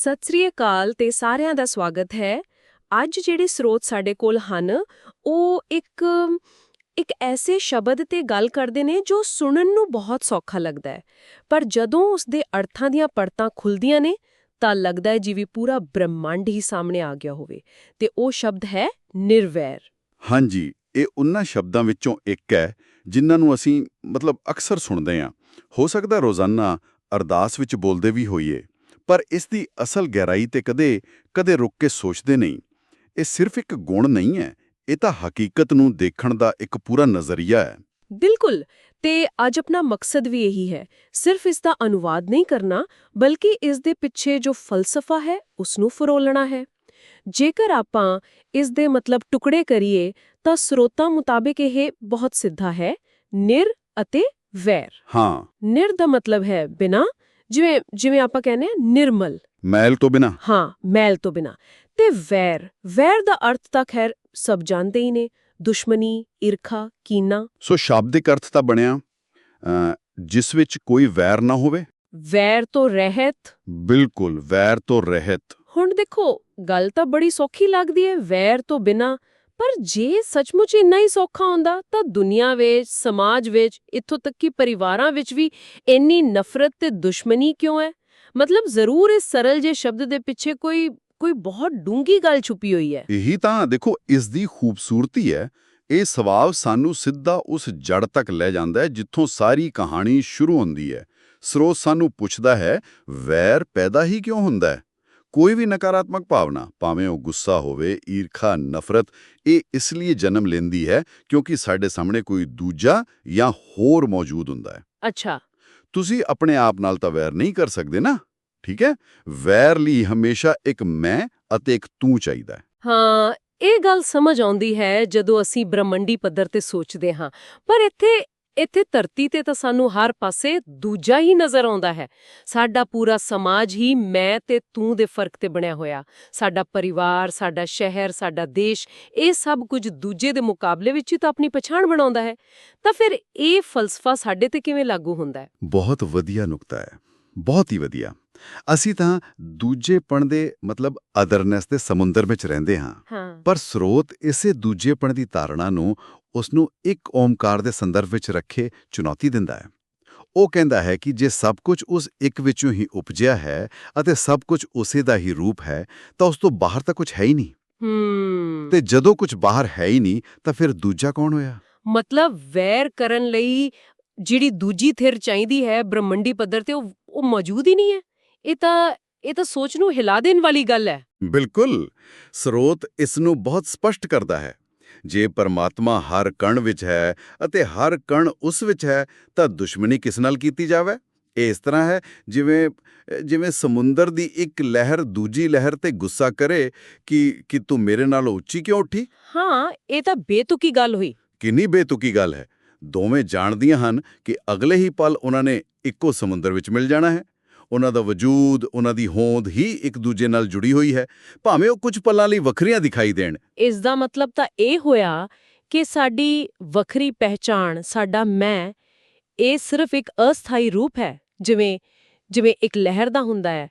ਸਤਿ ਸ੍ਰੀ ਅਕਾਲ ਤੇ ਸਾਰਿਆਂ ਦਾ ਸਵਾਗਤ ਹੈ। ਅੱਜ ਜਿਹੜੇ ਸਰੋਤ ਸਾਡੇ ਕੋਲ ਹਨ, ਉਹ ਇੱਕ ਇੱਕ ਐਸੇ ਸ਼ਬਦ ਤੇ ਗੱਲ ਕਰਦੇ ਨੇ ਜੋ ਸੁਣਨ ਨੂੰ ਬਹੁਤ ਸੌਖਾ ਲੱਗਦਾ ਹੈ। ਪਰ ਜਦੋਂ ਉਸ ਦੇ ਅਰਥਾਂ ਦੀਆਂ ਪਰਤਾਂ ਖੁੱਲਦੀਆਂ ਨੇ, ਤਾਂ ਲੱਗਦਾ ਹੈ ਜਿਵੇਂ ਪੂਰਾ ਬ੍ਰਹਿਮੰਡ ਹੀ ਸਾਹਮਣੇ ਆ ਗਿਆ ਹੋਵੇ। ਤੇ ਉਹ ਸ਼ਬਦ ਹੈ ਨਿਰਵੈਰ। ਹਾਂਜੀ, ਇਹ ਉਹਨਾਂ ਸ਼ਬਦਾਂ ਵਿੱਚੋਂ ਇੱਕ ਹੈ, ਜਿਨ੍ਹਾਂ ਨੂੰ ਅਸੀਂ ਮਤਲਬ ਅਕਸਰ ਸੁਣਦੇ ਹਾਂ। ਹੋ ਸਕਦਾ ਰੋਜ਼ਾਨਾ ਅਰਦਾਸ ਵਿੱਚ ਬੋਲਦੇ ਵੀ ਹੋਈਏ। ਪਰ ਇਸ ਦੀ ਅਸਲ ਗਹਿਰਾਈ ਤੇ ਕਦੇ ਕਦੇ ਰੁੱਕ ਕੇ ਸੋਚਦੇ ਨਹੀਂ। ਇਹ ਸਿਰਫ ਇੱਕ ਗੁਣ ਨਹੀਂ ਹੈ ਇਹ ਤਾਂ ਹਕੀਕਤ ਨੂੰ ਦੇਖਣ ਦਾ ਇੱਕ ਪੂਰਾ ਨਜ਼ਰੀਆ ਹੈ। ਬਿਲਕੁਲ ਤੇ ਅੱਜ ਆਪਣਾ ਮਕਸਦ ਵੀ ਇਹੀ ਹੈ ਸਿਰਫ ਇਸ ਦਾ ਅਨੁਵਾਦ ਨਹੀਂ ਕਰਨਾ ਬਲਕਿ ਇਸ ਦੇ ਪਿੱਛੇ ਜੋ ਫਲਸਫਾ ਹੈ ਉਸ ਨੂੰ ਫਰੋਲਣਾ ਹੈ। ਜੇਕਰ ਆਪਾਂ ਇਸ ਦੇ ਮਤਲਬ ਟੁਕੜੇ ਕਰੀਏ ਤਾਂ ਸਰੋਤਾਂ ਮੁਤਾਬਿਕ ਇਹ ਬਹੁਤ ਸਿੱਧਾ ਹੈ ਨਿਰ ਅਤੇ ਵੈਰ। ਹਾਂ। ਨਿਰ ਦਾ ਮਤਲਬ ਹੈ ਬਿਨਾ ਜਿਵੇਂ ਜਿਵੇਂ ਆਪਾਂ ਕਹਿੰਦੇ ਆ ਨਿਰਮਲ। ਮੈਲ ਤੋਂ ਬਿਨਾ। ਹਾਂ ਮੈਲ ਤੋਂ ਬਿਨਾ। ਤੇ ਵੈਰ। ਵੈਰ ਦਾ ਅਰਥ ਤਾਂ ਖੈਰ ਸਭ ਜਾਣਦੇ ਹੀ ਨੇ। ਦੁਸ਼ਮਣੀ ਈਰਖਾ ਕੀਨਾ। ਸੋ ਸ਼ਾਬਦਿਕ ਅਰਥ ਤਾਂ ਬਣਿਆ ਜਿਸ ਵਿੱਚ ਕੋਈ ਵੈਰ ਨਾ ਹੋਵੇ। ਵੈਰ ਤੋਂ ਰਹਿਤ। ਬਿਲਕੁਲ ਵੈਰ ਤੋਂ ਰਹਿਤ। ਹੁਣ ਦੇਖੋ ਗੱਲ ਤਾਂ ਬੜੀ ਸੌਖੀ ਲੱਗਦੀ ਹੈ। ਵੈਰ ਤੋਂ ਬਿਨਾ ਪਰ ਜੇ ਸੱਚਮੁੱਚ ਇੰਨਾ ਹੀ ਸੌਖਾ ਹੁੰਦਾ, ਤਾਂ ਦੁਨੀਆ ਵਿੱਚ, ਸਮਾਜ ਵਿੱਚ, ਇੱਥੋਂ ਤੱਕ ਕਿ ਪਰਿਵਾਰਾਂ ਵਿੱਚ ਵੀ ਇੰਨੀ ਨਫ਼ਰਤ ਤੇ ਦੁਸ਼ਮਣੀ ਕਿਉਂ ਹੈ? ਮਤਲਬ ਜ਼ਰੂਰ ਇਸ ਸਰਲ ਜੇ ਸ਼ਬਦ ਦੇ ਪਿੱਛੇ ਕੋਈ ਕੋਈ ਬਹੁਤ ਡੂੰਗੀ ਗੱਲ ਛੁਪੀ ਹੋਈ ਹੈ। ਇਹੀ ਤਾਂ ਦੇਖੋ, ਇਸ ਦੀ ਖੂਬਸੂਰਤੀ ਹੈ, ਇਹ ਸਵਾਲ ਸਾਨੂੰ ਸਿੱਧਾ ਉਸ ਜੜ ਤੱਕ ਲੈ ਜਾਂਦਾ ਹੈ, ਜਿੱਥੋਂ ਸਾਰੀ ਕਹਾਣੀ ਸ਼ੁਰੂ ਹੁੰਦੀ ਹੈ। ਸਰੋਤ ਸਾਨੂੰ ਪੁੱਛਦਾ ਹੈ, ਵੈਰ ਪੈਦਾ ਹੀ ਕਿਉਂ ਹੁੰਦਾ ਹੈ? ਕੋਈ ਵੀ ਨਕਾਰਾਤਮਕ ਭਾਵਨਾ ਭਾਵੇਂ ਉਹ ਗੁੱਸਾ ਹੋਵੇ ਈਰਖਾ ਨਫ਼ਰਤ ਇਹ ਇਸ ਲਈ ਜਨਮ ਲੈਂਦੀ ਹੈ ਕਿਉਂਕਿ ਸਾਡੇ ਸਾਹਮਣੇ ਕੋਈ ਦੂਜਾ ਜਾਂ ਹੋਰ ਮੌਜੂਦ ਹੁੰਦਾ ਹੈ। ਅੱਛਾ। ਤੁਸੀਂ ਆਪਣੇ ਆਪ ਨਾਲ ਤਾਂ ਵੈਰ ਨਹੀਂ ਕਰ ਸਕਦੇ ਨਾ ਠੀਕ ਹੈ? ਵੈਰ ਲਈ ਹਮੇਸ਼ਾ ਇੱਕ ਮੈਂ ਅਤੇ ਇੱਕ ਤੂੰ ਚਾਹੀਦਾ ਹੈ। ਹਾਂ ਇਹ ਗੱਲ ਸਮਝ ਆਉਂਦੀ ਹੈ ਜਦੋਂ ਅਸੀਂ ਬ੍ਰਹਮੰਡੀ ਪੱਧਰ ਤੇ ਸੋਚਦੇ ਹਾਂ। ਪਰ ਇੱਥੇ ਇੱਥੇ ਧਰਤੀ ਤੇ ਤਾਂ ਸਾਨੂੰ ਹਰ ਪਾਸੇ ਦੂਜਾ ਹੀ ਨਜ਼ਰ ਆਉਂਦਾ ਹੈ। ਸਾਡਾ ਪੂਰਾ ਸਮਾਜ ਹੀ ਮੈਂ ਤੇ ਤੂੰ ਦੇ ਫ਼ਰਕ ਤੇ ਬਣਿਆ ਹੋਇਆ। ਸਾਡਾ ਪਰਿਵਾਰ ਸਾਡਾ ਸ਼ਹਿਰ ਸਾਡਾ ਦੇਸ਼ ਇਹ ਸਭ ਕੁਝ ਦੂਜੇ ਦੇ ਮੁਕਾਬਲੇ ਵਿੱਚ ਹੀ ਤਾਂ ਆਪਣੀ ਪਛਾਣ ਬਣਾਉਂਦਾ ਹੈ। ਤਾਂ ਫਿਰ ਇਹ ਫਲਸਫਾ ਸਾਡੇ ਤੇ ਕਿਵੇਂ ਲਾਗੂ ਹੁੰਦਾ ਹੈ? ਬਹੁਤ ਵਧੀਆ ਨੁਕਤਾ ਹੈ। ਬਹੁਤ ਹੀ ਵਧੀਆ। ਅਸੀਂ ਤਾਂ ਦੂਜੇਪਣ ਦੇ ਮਤਲਬ ਅਦਰਨੈਸ ਦੇ ਸਮੁੰਦਰ ਵਿੱਚ ਰਹਿੰਦੇ ਹਾਂ। ਪਰ ਸਰੋਤ ਇਸੇ ਦੂਜੇਪਣ ਦੀ ਧਾਰਨਾ ਨੂੰ ਉਸ ਨੂੰ ਇੱਕ ਓਮਕਾਰ ਦੇ ਸੰਦਰਭ ਵਿੱਚ ਰੱਖੇ ਚੁਣੌਤੀ ਦਿੰਦਾ ਹੈ। ਉਹ ਕਹਿੰਦਾ ਹੈ ਕਿ ਜੇ ਸਭ ਕੁਝ ਉਸ ਇੱਕ ਵਿੱਚੋਂ ਹੀ ਉਪਜਿਆ ਹੈ ਅਤੇ ਸਭ ਕੁਝ ਉਸੇ ਦਾ ਹੀ ਰੂਪ ਹੈ ਤਾਂ ਉਸ ਤੋਂ ਬਾਹਰ ਤਾਂ ਕੁਝ ਹੈ ਹੀ ਨਹੀਂ। ਹੂੰ। ਤੇ ਜਦੋਂ ਕੁਝ ਬਾਹਰ ਹੈ ਹੀ ਨਹੀਂ ਤਾਂ ਫਿਰ ਦੂਜਾ ਕੌਣ ਹੋਇਆ? ਮਤਲਬ ਵੈਰ ਕਰਨ ਲਈ ਜਿਹੜੀ ਦੂਜੀ ਥਿਰ ਚਾਹੀਦੀ ਹੈ ਬ੍ਰਹਮੰਡੀ ਪੱਧਰ ਤੇ ਉਹ ਉਹ ਮੌਜੂਦ ਹੀ ਨਹੀਂ ਹੈ। ਇਹ ਤਾਂ ਇਹ ਤਾਂ ਸੋਚ ਨੂੰ ਹਿਲਾ ਦੇਣ ਵਾਲੀ ਗੱਲ ਹੈ। ਬਿਲਕੁਲ। ਸਰੋਤ ਇਸ ਨੂੰ ਬਹੁਤ ਸਪਸ਼ਟ ਕਰਦਾ ਹੈ। ਜੇ ਪਰਮਾਤਮਾ ਹਰ ਕਣ ਵਿੱਚ ਹੈ ਅਤੇ ਹਰ ਕਣ ਉਸ ਵਿੱਚ ਹੈ ਤਾਂ ਦੁਸ਼ਮਣੀ ਕਿਸ ਨਾਲ ਕੀਤੀ ਜਾਵੇ? ਇਸ ਤਰ੍ਹਾਂ ਹੈ ਜਿਵੇਂ ਜਿਵੇਂ ਸਮੁੰਦਰ ਦੀ ਇੱਕ ਲਹਿਰ ਦੂਜੀ ਲਹਿਰ ਤੇ ਗੁੱਸਾ ਕਰੇ ਕਿ ਕਿ ਤੂੰ ਮੇਰੇ ਨਾਲ ਉੱਚੀ ਕਿਉਂ ਉੱਠੀ? ਹਾਂ ਇਹ ਤਾਂ ਬੇਤੁਕੀ ਗੱਲ ਹੋਈ। ਕਿੰਨੀ ਬੇਤੁਕੀ ਗੱਲ ਹੈ। ਦੋਵੇਂ ਜਾਣਦੀਆਂ ਹਨ ਕਿ ਅਗਲੇ ਹੀ ਪਲ ਉਹਨਾਂ ਨੇ ਇੱਕੋ ਸਮੁੰਦਰ ਵਿੱਚ ਮਿਲ ਜਾਣਾ ਹੈ। ਉਹਨਾਂ ਦਾ ਵਜੂਦ ਉਹਨਾਂ ਦੀ ਹੋਂਦ ਹੀ ਇੱਕ ਦੂਜੇ ਨਾਲ ਜੁੜੀ ਹੋਈ ਹੈ। ਭਾਵੇਂ ਉਹ ਕੁਝ ਪਲਾਂ ਲਈ ਵੱਖਰੀਆਂ ਦਿਖਾਈ ਦੇਣ। ਇਸ ਦਾ ਮਤਲਬ ਤਾਂ ਇਹ ਹੋਇਆ ਕਿ ਸਾਡੀ ਵੱਖਰੀ ਪਹਿਚਾਣ ਸਾਡਾ ਮੈਂ ਇਹ ਸਿਰਫ ਇੱਕ ਅਸਥਾਈ ਰੂਪ ਹੈ ਜਿਵੇਂ ਜਿਵੇਂ ਇੱਕ ਲਹਿਰ ਦਾ ਹੁੰਦਾ ਹੈ।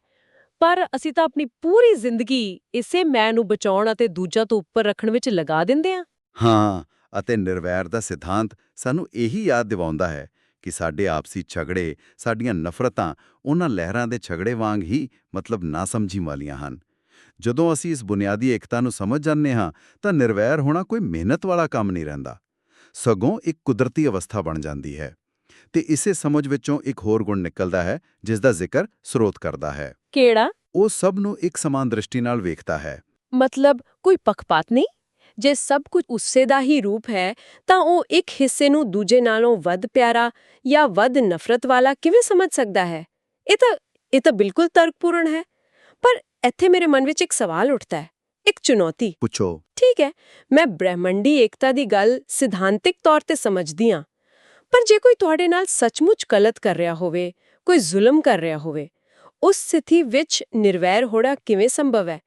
ਪਰ ਅਸੀਂ ਤਾਂ ਆਪਣੀ ਪੂਰੀ ਜ਼ਿੰਦਗੀ ਇਸੇ ਮੈਂ ਨੂੰ ਬਚਾਉਣ ਅਤੇ ਦੂਜਾ ਤੋਂ ਉੱਪਰ ਰੱਖਣ ਵਿੱਚ ਲਗਾ ਦਿੰਦੇ ਹਾਂ। ਹਾਂ ਅਤੇ ਨਿਰਵੈਰ ਦਾ ਸਿਧਾਂਤ ਸਾਨੂੰ ਇਹੀ ਯਾਦ ਦਿਵਾਉਂਦਾ ਹੈ ਕਿ ਸਾਡੇ ਆਪਸੀ ਝਗੜੇ ਸਾਡੀਆਂ ਨਫ਼ਰਤਾਂ ਉਹਨਾਂ ਲਹਿਰਾਂ ਦੇ ਝਗੜੇ ਵਾਂਗ ਹੀ ਮਤਲਬ ਨਾ ਸਮਝੀ ਵਾਲੀਆਂ ਹਨ। ਜਦੋਂ ਅਸੀਂ ਇਸ ਬੁਨਿਆਦੀ ਏਕਤਾ ਨੂੰ ਸਮਝ ਜਾਂਦੇ ਹਾਂ ਤਾਂ ਨਿਰਵੈਰ ਹੋਣਾ ਕੋਈ ਮਿਹਨਤ ਵਾਲਾ ਕੰਮ ਨਹੀਂ ਰਹਿੰਦਾ। ਸਗੋਂ ਇੱਕ ਕੁਦਰਤੀ ਅਵਸਥਾ ਬਣ ਜਾਂਦੀ ਹੈ। ਤੇ ਇਸੇ ਸਮਝ ਵਿੱਚੋਂ ਇੱਕ ਹੋਰ ਗੁਣ ਨਿਕਲਦਾ ਹੈ ਜਿਸ ਦਾ ਜ਼ਿਕਰ ਸਰੋਤ ਕਰਦਾ ਹੈ। ਕਿਹੜਾ? ਉਹ ਸਭ ਨੂੰ ਇੱਕ ਸਮਾਨ ਦ੍ਰਿਸ਼ਟੀ ਨਾਲ ਵੇਖਦਾ ਹੈ। ਮਤਲਬ ਕੋਈ ਪੱਖਪਾਤ ਨਹੀਂ? ਜੇ ਸਭ ਕੁਝ ਉਸੇ ਦਾ ਹੀ ਰੂਪ ਹੈ ਤਾਂ ਉਹ ਇੱਕ ਹਿੱਸੇ ਨੂੰ ਦੂਜੇ ਨਾਲੋਂ ਵੱਧ ਪਿਆਰਾ ਜਾਂ ਵੱਧ ਨਫ਼ਰਤ ਵਾਲਾ ਕਿਵੇਂ ਸਮਝ ਸਕਦਾ ਹੈ? ਇਹ ਤਾਂ ਇਹ ਤਾਂ ਬਿਲਕੁਲ ਤਰਕਪੂਰਨ ਹੈ। ਪਰ ਇੱਥੇ ਮੇਰੇ ਮਨ ਵਿੱਚ ਇੱਕ ਸਵਾਲ ਉੱਠਦਾ ਹੈ ਇੱਕ ਚੁਣੌਤੀ। ਪੁੱਛੋ। ਠੀਕ ਹੈ ਮੈਂ ਬ੍ਰਹਿਮੰਡੀ ਏਕਤਾ ਦੀ ਗੱਲ ਸਿਧਾਂਤਿਕ ਤੌਰ ਤੇ ਸਮਝਦੀ ਹਾਂ ਪਰ ਜੇ ਕੋਈ ਤੁਹਾਡੇ ਨਾਲ ਸੱਚਮੁੱਚ ਗਲਤ ਕਰ ਰਿਹਾ ਹੋਵੇ ਕੋਈ ਜ਼ੁਲਮ ਕਰ ਰਿਹਾ ਹੋਵੇ ਉਸ ਸਥਿਤੀ ਵਿੱਚ ਨਿਰਵੈਰ ਹੋਣਾ ਕਿਵੇਂ ਸੰਭਵ ਹੈ?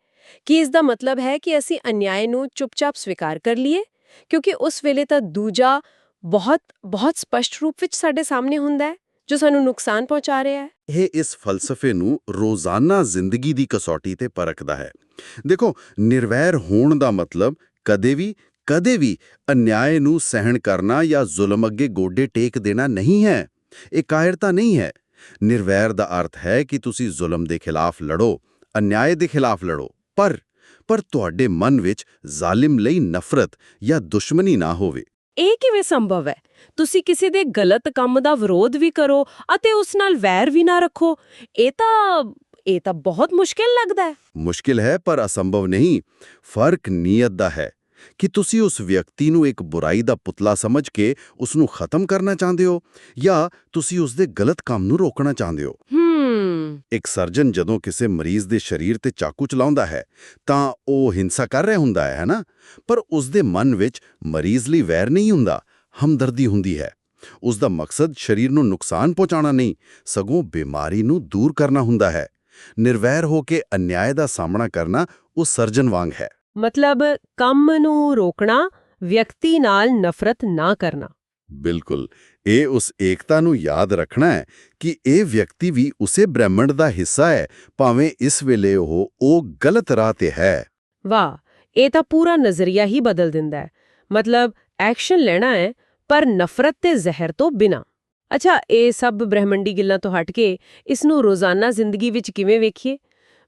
ਕੀ ਇਸ ਦਾ ਮਤਲਬ ਹੈ ਕਿ ਅਸੀਂ ਅਨਿਆਏ ਨੂੰ ਚੁੱਪਚਾਪ ਸਵੀਕਾਰ ਕਰ ਲਈਏ, ਕਿਉਂਕਿ ਉਸ ਵੇਲੇ ਤਾਂ ਦੂਜਾ ਬਹੁਤ ਬਹੁਤ ਸਪਸ਼ਟ ਰੂਪ ਵਿੱਚ ਸਾਡੇ ਸਾਹਮਣੇ ਹੁੰਦਾ ਹੈ, ਜੋ ਸਾਨੂੰ ਨੁਕਸਾਨ ਪਹੁੰਚਾ ਰਿਹਾ ਹੈ। ਇਹ ਇਸ ਫਲਸਫੇ ਨੂੰ ਰੋਜ਼ਾਨਾ ਜ਼ਿੰਦਗੀ ਦੀ ਕਸੌਟੀ ਤੇ ਪਰਖਦਾ ਹੈ। ਦੇਖੋ, ਨਿਰਵੈਰ ਹੋਣ ਦਾ ਮਤਲਬ ਕਦੇ ਵੀ ਕਦੇ ਵੀ ਅਨਿਆਏ ਨੂੰ ਸਹਿਣ ਕਰਨਾ ਜਾਂ ਜ਼ੁਲਮ ਅੱਗੇ ਗੋਡੇ ਟੇਕ ਦੇਣਾ ਨਹੀਂ ਹੈ। ਇਹ ਕਾਇਰਤਾ ਨਹੀਂ ਹੈ। ਨਿਰਵੈਰ ਦਾ ਅਰਥ ਹੈ ਕਿ ਤੁਸੀਂ ਜ਼ੁਲਮ ਦੇ ਖਿਲਾਫ ਲੜੋ, ਅਨਿਆਏ ਦੇ ਖਿਲਾਫ ਲੜੋ। ਪਰ ਪਰ ਤੁਹਾਡੇ ਮਨ ਵਿੱਚ ਜ਼ਾਲਿਮ ਲਈ ਨਫ਼ਰਤ ਜਾਂ ਦੁਸ਼ਮਣੀ ਨਾ ਹੋਵੇ। ਇਹ ਕਿਵੇਂ ਸੰਭਵ ਹੈ? ਤੁਸੀਂ ਕਿਸੇ ਦੇ ਗਲਤ ਕੰਮ ਦਾ ਵਿਰੋਧ ਵੀ ਕਰੋ ਅਤੇ ਉਸ ਨਾਲ ਵੈਰ ਵੀ ਨਾ ਰੱਖੋ। ਇਹ ਤਾਂ ਇਹ ਤਾਂ ਬਹੁਤ ਮੁਸ਼ਕਿਲ ਲੱਗਦਾ ਹੈ। ਮੁਸ਼ਕਿਲ ਹੈ ਪਰ ਅਸੰਭਵ ਨਹੀਂ। ਫ਼ਰਕ ਨੀਅਤ ਦਾ ਹੈ ਕਿ ਤੁਸੀਂ ਉਸ ਵਿਅਕਤੀ ਨੂੰ ਇੱਕ ਬੁਰਾਈ ਦਾ ਪੁਤਲਾ ਸਮਝ ਕੇ ਉਸ ਨੂੰ ਖਤਮ ਕਰਨਾ ਚਾਹੁੰਦੇ ਹੋ ਜਾਂ ਤੁਸੀਂ ਉਸ ਦੇ ਗਲਤ ਕੰਮ ਨੂੰ ਰੋਕਣਾ ਚਾਹੁੰਦੇ ਹੋ ਇੱਕ ਸਰਜਨ ਜਦੋਂ ਕਿਸੇ ਮਰੀਜ਼ ਦੇ ਸਰੀਰ ਤੇ ਚਾਕੂ ਚਲਾਉਂਦਾ ਹੈ ਤਾਂ ਉਹ ਹਿੰਸਾ ਕਰ ਰਿਹਾ ਹੁੰਦਾ ਹੈ ਹੈਨਾ? ਪਰ ਉਸ ਦੇ ਮਨ ਵਿੱਚ ਮਰੀਜ਼ ਲਈ ਵੈਰ ਨਹੀਂ ਹੁੰਦਾ ਹਮਦਰਦੀ ਹੁੰਦੀ ਹੈ। ਉਸ ਦਾ ਮਕਸਦ ਸਰੀਰ ਨੂੰ ਨੁਕਸਾਨ ਪਹੁੰਚਾਉਣਾ ਨਹੀਂ ਸਗੋਂ ਬਿਮਾਰੀ ਨੂੰ ਦੂਰ ਕਰਨਾ ਹੁੰਦਾ ਹੈ। ਨਿਰਵੈਰ ਹੋ ਕੇ ਅਨਿਆਏ ਦਾ ਸਾਹਮਣਾ ਕਰਨਾ ਉਹ ਸਰਜਨ ਵਾਂਗ ਹੈ। ਮਤਲਬ ਕੰਮ ਨੂੰ ਰੋਕਣਾ ਵਿਅਕਤੀ ਨਾਲ ਨਫ਼ਰਤ ਨਾ ਕਰਨਾ। ਬਿਲਕੁਲ। ਇਹ ਉਸ ਏਕਤਾ ਨੂੰ ਯਾਦ ਰੱਖਣਾ ਹੈ ਕਿ ਇਹ ਵਿਅਕਤੀ ਵੀ ਉਸੇ ਬ੍ਰਹਿਮੰਡ ਦਾ ਹਿੱਸਾ ਹੈ, ਭਾਵੇਂ ਇਸ ਵੇਲੇ ਉਹ ਉਹ ਗਲਤ ਰਾਹ ਤੇ ਹੈ। ਵਾਹ, ਇਹ ਤਾਂ ਪੂਰਾ ਨਜ਼ਰੀਆ ਹੀ ਬਦਲ ਦਿੰਦਾ ਹੈ। ਮਤਲਬ, ਐਕਸ਼ਨ ਲੈਣਾ ਹੈ, ਪਰ ਨਫ਼ਰਤ ਤੇ ਜ਼ਹਿਰ ਤੋਂ ਬਿਨਾ। ਅੱਛਾ, ਇਹ ਸਭ ਬ੍ਰਹਿਮੰਡੀ ਗੱਲਾਂ ਤੋਂ ਹਟ ਕੇ ਇਸ ਨੂੰ ਰੋਜ਼ਾਨਾ ਜ਼ਿੰਦਗੀ ਵਿੱਚ ਕਿਵੇਂ ਵੇਖੀਏ?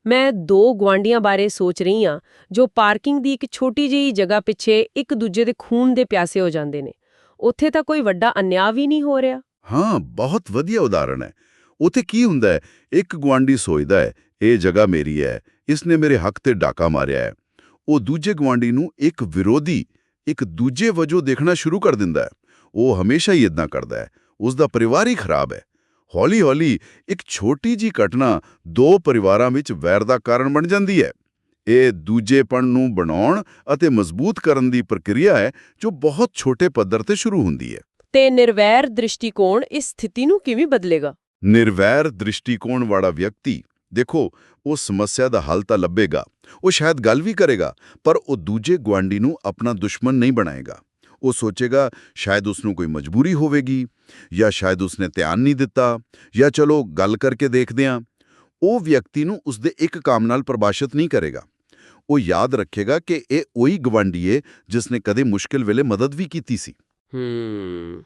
ਮੈਂ ਦੋ ਗੁਆਂਢੀਆਂ ਬਾਰੇ ਸੋਚ ਰਹੀ ਹਾਂ, ਜੋ ਪਾਰਕਿੰਗ ਦੀ ਇੱਕ ਛੋਟੀ ਜਿਹੀ ਜਗ੍ਹਾ ਪਿੱਛੇ ਇੱਕ ਦੂਜੇ ਦੇ ਖੂਨ ਦੇ ਪਿਆਸੇ ਹੋ ਜਾਂਦੇ ਨੇ। ਉੱਥੇ ਤਾਂ ਕੋਈ ਵੱਡਾ ਅਨਿਆਂ ਵੀ ਨਹੀਂ ਹੋ ਰਿਹਾ। ਹਾਂ, ਬਹੁਤ ਵਧੀਆ ਉਦਾਹਰਣ ਹੈ। ਉੱਥੇ ਕੀ ਹੁੰਦਾ ਹੈ? ਇੱਕ ਗੁਆਂਢੀ ਸੋਚਦਾ ਹੈ, ਇਹ ਜਗ੍ਹਾ ਮੇਰੀ ਹੈ। ਇਸਨੇ ਮੇਰੇ ਹੱਕ ਤੇ ਡਾਕਾ ਮਾਰਿਆ ਹੈ। ਉਹ ਦੂਜੇ ਗੁਆਂਢੀ ਨੂੰ ਇੱਕ ਵਿਰੋਧੀ, ਇੱਕ ਦੂਜੇ ਵਜੋਂ ਦੇਖਣਾ ਸ਼ੁਰੂ ਕਰ ਦਿੰਦਾ ਹੈ। ਉਹ ਹਮੇਸ਼ਾ ਹੀ ਇਦਾਂ ਕਰਦਾ ਹੈ। ਉਸ ਦਾ ਪਰਿਵਾਰ ਹੀ ਖਰਾਬ ਹੈ। ਹੌਲੀ-ਹੌਲੀ ਇੱਕ ਛੋਟੀ ਜੀ ਘਟਨਾ ਦੋ ਪਰਿਵਾਰਾਂ ਵਿੱਚ ਵੈਰ ਦਾ ਕਾਰਨ ਬਣ ਜਾਂਦੀ ਹੈ। ਇਹ ਦੂਜੇਪਣ ਨੂੰ ਬਣਾਉਣ ਅਤੇ ਮਜ਼ਬੂਤ ਕਰਨ ਦੀ ਪ੍ਰਕਿਰਿਆ ਹੈ ਜੋ ਬਹੁਤ ਛੋਟੇ ਪੱਧਰ ਤੇ ਸ਼ੁਰੂ ਹੁੰਦੀ ਹੈ। ਤੇ ਨਿਰਵੈਰ ਦ੍ਰਿਸ਼ਟੀਕੋਣ ਇਸ ਸਥਿਤੀ ਨੂੰ ਕਿਵੇਂ ਬਦਲੇਗਾ? ਨਿਰਵੈਰ ਦ੍ਰਿਸ਼ਟੀਕੋਣ ਵਾਲਾ ਵਿਅਕਤੀ ਦੇਖੋ ਉਹ ਸਮੱਸਿਆ ਦਾ ਹੱਲ ਤਾਂ ਲੱਭੇਗਾ ਉਹ ਸ਼ਾਇਦ ਗੱਲ ਵੀ ਕਰੇਗਾ ਪਰ ਉਹ ਦੂਜੇ ਗੁਆਂਢੀ ਨੂੰ ਆਪਣਾ ਦੁਸ਼ਮਣ ਨਹੀਂ ਬਣਾਏਗਾ। ਉਹ ਸੋਚੇਗਾ ਸ਼ਾਇਦ ਉਸ ਨੂੰ ਕੋਈ ਮਜਬੂਰੀ ਹੋਵੇਗੀ ਜਾਂ ਸ਼ਾਇਦ ਉਸਨੇ ਧਿਆਨ ਨਹੀਂ ਦਿੱਤਾ ਜਾਂ ਚਲੋ ਗੱਲ ਕਰਕੇ ਦੇਖਦੇ ਹਾਂ। ਉਹ ਵਿਅਕਤੀ ਨੂੰ ਉਸਦੇ ਇੱਕ ਕੰਮ ਨਾਲ ਪ੍ਰਭਾਸ਼ਿਤ ਨਹੀਂ ਕਰੇਗਾ। ਉਹ ਯਾਦ ਰੱਖੇਗਾ ਕਿ ਇਹ ਉਹੀ ਗਵਾਂਢੀ ਏ ਜਿਸ ਨੇ ਕਦੇ ਮੁਸ਼ਕਿਲ ਵੇਲੇ ਮਦਦ ਵੀ ਕੀਤੀ ਸੀ। ਹੂੰ।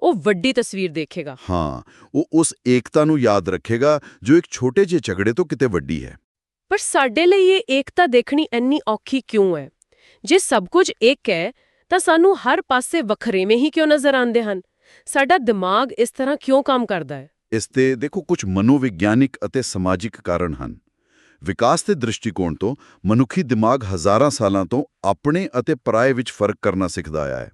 ਉਹ ਵੱਡੀ ਤਸਵੀਰ ਦੇਖੇਗਾ। ਹਾਂ ਉਹ ਉਸ ਏਕਤਾ ਨੂੰ ਯਾਦ ਰੱਖੇਗਾ ਜੋ ਇੱਕ ਛੋਟੇ ਜਿਹੇ ਝਗੜੇ ਤੋਂ ਕਿਤੇ ਵੱਡੀ ਹੈ। ਪਰ ਸਾਡੇ ਲਈ ਇਹ ਏਕਤਾ ਦੇਖਣੀ ਇੰਨੀ ਔਖੀ ਕਿਉਂ ਹੈ? ਜੇ ਸਭ ਕੁਝ ਇੱਕ ਹੈ ਤਾਂ ਸਾਨੂੰ ਹਰ ਪਾਸੇ ਵੱਖਰੇਵੇਂ ਹੀ ਕਿਉਂ ਨਜ਼ਰ ਆਉਂਦੇ ਹਨ? ਸਾਡਾ ਦਿਮਾਗ ਇਸ ਤਰ੍ਹਾਂ ਕਿਉਂ ਕੰਮ ਕਰਦਾ ਹੈ? ਇਸ ਤੇ ਦੇਖੋ ਕੁਝ ਮਨੋਵਿਗਿਆਨਿਕ ਅਤੇ ਸਮਾਜਿਕ ਕਾਰਨ ਹਨ। ਵਿਕਾਸ ਦੇ ਦ੍ਰਿਸ਼ਟੀਕੋਣ ਤੋਂ ਮਨੁੱਖੀ ਦਿਮਾਗ ਹਜ਼ਾਰਾਂ ਸਾਲਾਂ ਤੋਂ ਆਪਣੇ ਅਤੇ ਪਰਾਏ ਵਿੱਚ ਫ਼ਰਕ ਕਰਨਾ ਸਿੱਖਦਾ ਆਇਆ ਹੈ।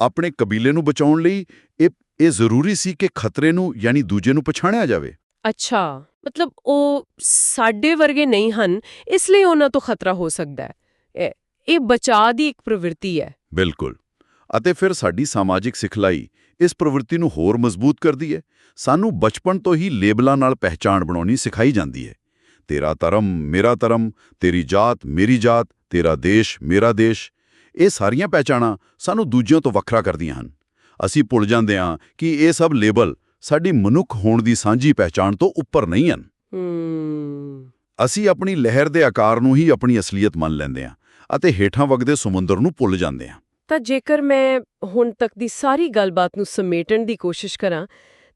ਆਪਣੇ ਕਬੀਲੇ ਨੂੰ ਬਚਾਉਣ ਲਈ ਇਹ ਇਹ ਜ਼ਰੂਰੀ ਸੀ ਕਿ ਖਤਰੇ ਨੂੰ ਯਾਨੀ ਦੂਜੇ ਨੂੰ ਪਛਾਣਿਆ ਜਾਵੇ। ਅੱਛਾ ਮਤਲਬ ਉਹ ਸਾਡੇ ਵਰਗੇ ਨਹੀਂ ਹਨ ਇਸ ਲਈ ਉਹਨਾਂ ਤੋਂ ਖਤਰਾ ਹੋ ਸਕਦਾ ਹੈ। ਇਹ- ਬਚਾਅ ਦੀ ਇੱਕ ਪ੍ਰਵਿਰਤੀ ਹੈ। ਬਿਲਕੁਲ। ਅਤੇ ਫਿਰ ਸਾਡੀ ਸਮਾਜਿਕ ਸਿਖਲਾਈ ਇਸ ਪ੍ਰਵਿਰਤੀ ਨੂੰ ਹੋਰ ਮਜ਼ਬੂਤ ਕਰਦੀ ਹੈ। ਸਾਨੂੰ ਬਚਪਨ ਤੋਂ ਹੀ ਲੇਬਲਾਂ ਨਾਲ ਪਹਿਚਾਣ ਬਣਾਉਣੀ ਸਿਖਾਈ ਜਾਂਦੀ ਹੈ। ਤੇਰਾ ਧਰਮ ਮੇਰਾ ਧਰਮ ਤੇਰੀ ਜਾਤ ਮੇਰੀ ਜਾਤ ਤੇਰਾ ਦੇਸ਼ ਮੇਰਾ ਦੇਸ਼। ਇਹ ਸਾਰੀਆਂ ਪਹਿਚਾਣਾਂ ਸਾਨੂੰ ਦੂਜਿਆਂ ਤੋਂ ਵੱਖਰਾ ਕਰਦੀਆਂ ਹਨ। ਅਸੀਂ ਭੁੱਲ ਜਾਂਦੇ ਹਾਂ ਕਿ ਇਹ ਸਭ ਲੇਬਲ ਸਾਡੀ ਮਨੁੱਖ ਹੋਣ ਦੀ ਸਾਂਝੀ ਪਹਿਚਾਣ ਤੋਂ ਉੱਪਰ ਨਹੀਂ ਹਨ। ਅਸੀਂ ਆਪਣੀ ਲਹਿਰ ਦੇ ਆਕਾਰ ਨੂੰ ਹੀ ਆਪਣੀ ਅਸਲੀਅਤ ਮੰਨ ਲੈਂਦੇ ਹਾਂ ਅਤੇ ਹੇਠਾਂ ਵਗਦੇ ਸਮੁੰਦਰ ਨੂੰ ਭੁੱਲ ਜਾਂਦੇ ਹਾਂ। ਤਾਂ ਜੇਕਰ ਮੈਂ ਹੁਣ ਤੱਕ ਦੀ ਸਾਰੀ ਗੱਲਬਾਤ ਨੂੰ ਸਮੇਟਣ ਦੀ ਕੋਸ਼ਿਸ਼ ਕਰਾਂ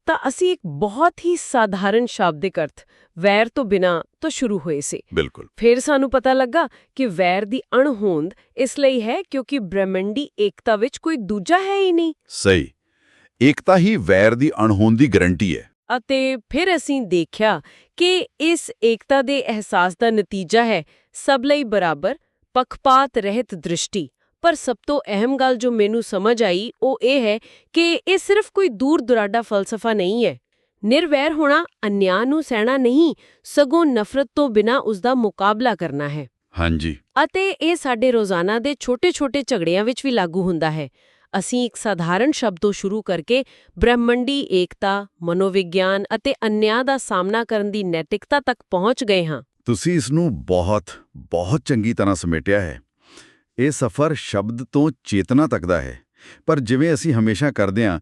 ਤਾਂ ਅਸੀਂ ਇੱਕ ਬਹੁਤ ਹੀ ਸਾਧਾਰਨ ਸ਼ਾਬਦਿਕ ਅਰਥ ਵੈਰ ਤੋਂ ਬਿਨਾ ਤੋਂ ਸ਼ੁਰੂ ਹੋਏ ਸੀ। ਬਿਲਕੁਲ। ਫਿਰ ਸਾਨੂੰ ਪਤਾ ਲੱਗਾ ਕਿ ਵੈਰ ਦੀ ਅਣਹੋਂਦ ਇਸ ਲਈ ਹੈ ਕਿਉਂਕਿ ਬ੍ਰਹਮੰਡੀ ਏਕਤਾ ਵਿੱਚ ਕੋਈ ਦੂਜਾ ਹੈ ਹੀ ਨਹੀਂ। ਸਹੀ। ਏਕਤਾ ਹੀ ਵੈਰ ਦੀ ਅਣਹੋਂਦ ਦੀ ਗਰੰਟੀ ਹੈ। ਅਤੇ ਫਿਰ ਅਸੀਂ ਦੇਖਿਆ ਕਿ ਇਸ ਏਕਤਾ ਦੇ ਅਹਿਸਾਸ ਦਾ ਨਤੀਜਾ ਹੈ ਸਭ ਲਈ ਬਰਾਬਰ ਪੱਖਪਾਤ ਰਹਿਤ ਦ੍ਰਿਸ਼ਟੀ। ਪਰ ਸਭ ਤੋਂ ਅਹਿਮ ਗੱਲ ਜੋ ਮੈਨੂੰ ਸਮਝ ਆਈ ਉਹ ਇਹ ਹੈ ਕਿ ਇਹ ਸਿਰਫ ਕੋਈ ਦੂਰ ਦੁਰਾਡਾ ਫਲਸਫਾ ਨਹੀਂ ਹੈ। ਨਿਰਵੈਰ ਹੋਣਾ ਅਨਿਆਂ ਨੂੰ ਸਹਿਣਾ ਨਹੀਂ ਸਗੋਂ ਨਫ਼ਰਤ ਤੋਂ ਬਿਨਾ ਉਸ ਦਾ ਮੁਕਾਬਲਾ ਕਰਨਾ ਹੈ। ਹਾਂਜੀ। ਅਤੇ ਇਹ ਸਾਡੇ ਰੋਜ਼ਾਨਾ ਦੇ ਛੋਟੇ-ਛੋਟੇ ਝਗੜਿਆਂ ਵਿੱਚ ਵੀ ਲਾਗੂ ਹੁੰਦਾ ਹੈ। ਅਸੀਂ ਇੱਕ ਸਾਧਾਰਨ ਸ਼ਬਦ ਤੋਂ ਸ਼ੁਰੂ ਕਰਕੇ ਬ੍ਰਹਮੰਡੀ ਏਕਤਾ ਮਨੋਵਿਗਿਆਨ ਅਤੇ ਅਨਿਆਂ ਦਾ ਸਾਹਮਣਾ ਕਰਨ ਦੀ ਨੈਤਿਕਤਾ ਤੱਕ ਪਹੁੰਚ ਗਏ ਹਾਂ। ਤੁਸੀਂ ਇਸ ਨੂੰ ਬਹੁਤ ਬਹੁਤ ਚੰਗੀ ਤਰ੍ਹਾਂ ਸਮੇਟਿਆ ਹੈ। ਇਹ ਸਫ਼ਰ ਸ਼ਬਦ ਤੋਂ ਚੇਤਨਾ ਤੱਕ ਦਾ ਹੈ। ਪਰ ਜਿਵੇਂ ਅਸੀਂ ਹਮੇਸ਼ਾ ਕਰਦੇ ਹਾਂ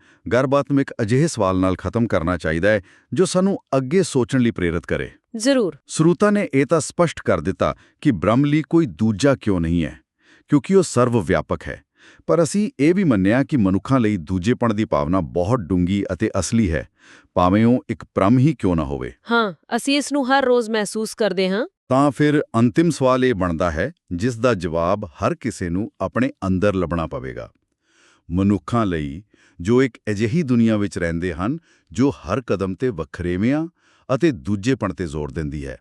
ਇੱਕ ਅਜਿਹੇ ਸਵਾਲ ਨਾਲ ਖਤਮ ਕਰਨਾ ਚਾਹੀਦਾ ਹੈ ਜੋ ਸਾਨੂੰ ਅੱਗੇ ਸੋਚਣ ਲਈ ਪ੍ਰੇਰਿਤ ਕਰੇ। ਜ਼ਰੂਰ। ਸਰੂਤਾ ਨੇ ਇਹ ਤਾਂ ਸਪਸ਼ਟ ਕਰ ਦਿੱਤਾ ਕਿ ਬ੍ਰਹਮ ਲਈ ਕੋਈ ਦੂਜਾ ਕਿਉਂ ਨਹੀਂ ਹੈ ਕਿਉਂਕਿ ਉਹ ਸਰਵ ਵਿਆਪਕ ਹੈ। ਪਰ ਅਸੀਂ ਇਹ ਵੀ ਮੰਨਿਆ ਕਿ ਮਨੁੱਖਾਂ ਲਈ ਦੂਜੇਪਣ ਦੀ ਭਾਵਨਾ ਬਹੁਤ ਡੂੰਗੀ ਅਤੇ ਅਸਲੀ ਹੈ ਭਾਵੇਂ ਉਹ ਇੱਕ ਪ੍ਰਮ ਹੀ ਕਿਉਂ ਨਾ ਹੋਵੇ। ਹਾਂ ਅਸੀਂ ਇਸ ਨੂੰ ਹਰ ਰੋਜ਼ ਮਹਿਸੂਸ ਕਰਦੇ ਹਾਂ। ਤਾਂ ਫਿਰ ਅੰਤਿਮ ਸਵਾਲ ਇਹ ਬਣਦਾ ਹੈ, ਜਿਸ ਦਾ ਜਵਾਬ ਹਰ ਕਿਸੇ ਨੂੰ ਆਪਣੇ ਅੰਦਰ ਲੱਭਣਾ ਪਵੇਗਾ। ਮਨੁੱਖਾਂ ਲਈ ਜੋ ਇੱਕ ਅਜਿਹੀ ਦੁਨੀਆ ਵਿੱਚ ਰਹਿੰਦੇ ਹਨ, ਜੋ ਹਰ ਕਦਮ ਤੇ ਵੱਖਰੇਵਿਆਂ ਅਤੇ ਦੂਜੇਪਣ ਤੇ ਜ਼ੋਰ ਦਿੰਦੀ ਹੈ।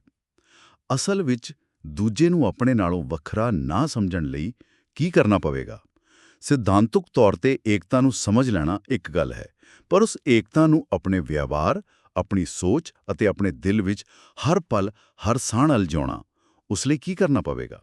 ਅਸਲ ਵਿੱਚ ਦੂਜੇ ਨੂੰ ਆਪਣੇ ਨਾਲੋਂ ਵੱਖਰਾ ਨਾ ਸਮਝਣ ਲਈ ਕੀ ਕਰਨਾ ਪਵੇਗਾ? ਸਿਧਾਂਤਕ ਤੌਰ ਤੇ ਏਕਤਾ ਨੂੰ ਸਮਝ ਲੈਣਾ ਇੱਕ ਗੱਲ ਹੈ, ਪਰ ਉਸ ਏਕਤਾ ਨੂੰ ਆਪਣੇ ਵਿਵਹਾਰ ਆਪਣੀ ਸੋਚ ਅਤੇ ਆਪਣੇ ਦਿਲ ਵਿੱਚ ਹਰ ਪਲ, ਹਰ ਸਾਹ ਨਾਲ ਜਿਉਣਾ, ਉਸ ਲਈ ਕੀ ਕਰਨਾ ਪਵੇਗਾ?